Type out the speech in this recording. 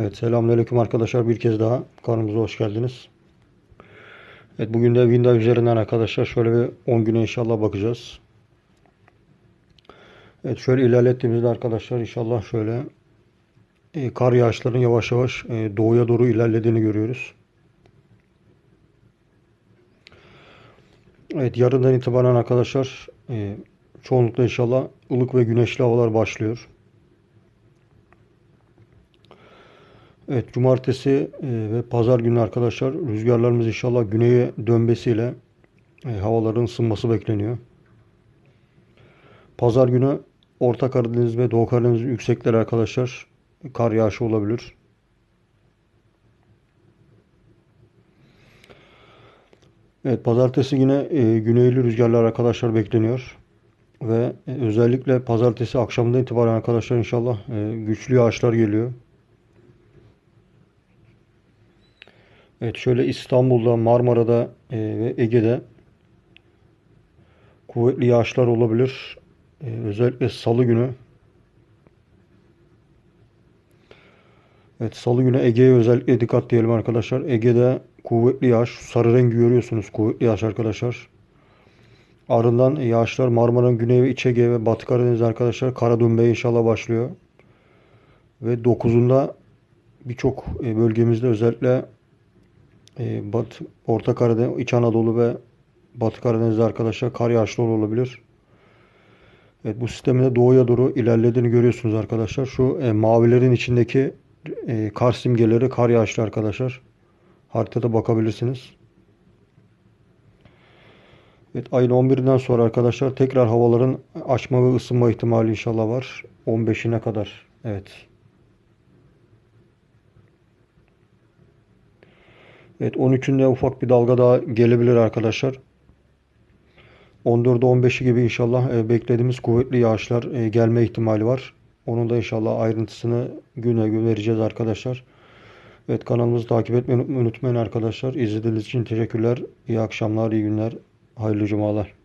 Evet selamünaleyküm arkadaşlar bir kez daha kanalımıza hoş geldiniz. Evet bugün de Windows üzerinden arkadaşlar şöyle bir 10 güne inşallah bakacağız. Evet şöyle ilerlettiğimizde arkadaşlar inşallah şöyle e, kar yağışlarının yavaş yavaş e, doğuya doğru ilerlediğini görüyoruz. Evet yarından itibaren arkadaşlar e, çoğunlukla inşallah ılık ve güneşli havalar başlıyor. Evet cumartesi e, ve pazar günü arkadaşlar rüzgarlarımız inşallah güneye dönmesiyle e, havaların ısınması bekleniyor. Pazar günü Orta Karadeniz ve Doğu Karadeniz yüksekleri arkadaşlar kar yağışı olabilir. Evet pazartesi yine güneyli rüzgarlar arkadaşlar bekleniyor. Ve e, özellikle pazartesi akşamından itibaren arkadaşlar inşallah e, güçlü yağışlar geliyor. Evet şöyle İstanbul'da, Marmara'da e, ve Ege'de kuvvetli yağışlar olabilir. E, özellikle salı günü. Evet salı günü Ege'ye özellikle dikkat diyelim arkadaşlar. Ege'de kuvvetli yağış. Sarı rengi görüyorsunuz. Kuvvetli yağış arkadaşlar. Ardından yağışlar Marmara'nın güney ve iç Ege ve Batı Karadeniz arkadaşlar kara dönmeye inşallah başlıyor. Ve 9'unda birçok e, bölgemizde özellikle e, Batı, Orta Karadeniz, İç Anadolu ve Batı Karadeniz'de arkadaşlar kar yağışları olabilir. Evet bu sistemin doğuya doğru ilerlediğini görüyorsunuz arkadaşlar. Şu e, mavilerin içindeki e, kar simgeleri kar yağışlı arkadaşlar. Haritada bakabilirsiniz. Evet ayın 11'inden sonra arkadaşlar tekrar havaların açma ve ısınma ihtimali inşallah var. 15'ine kadar. Evet. Evet 13'ünde ufak bir dalga daha gelebilir arkadaşlar. 14'ü 15'i gibi inşallah e, beklediğimiz kuvvetli yağışlar e, gelme ihtimali var. Onun da inşallah ayrıntısını güne gün vereceğiz arkadaşlar. Evet kanalımızı takip etmeyi unutmayın arkadaşlar. İzlediğiniz için teşekkürler. İyi akşamlar, iyi günler, hayırlı cumalar.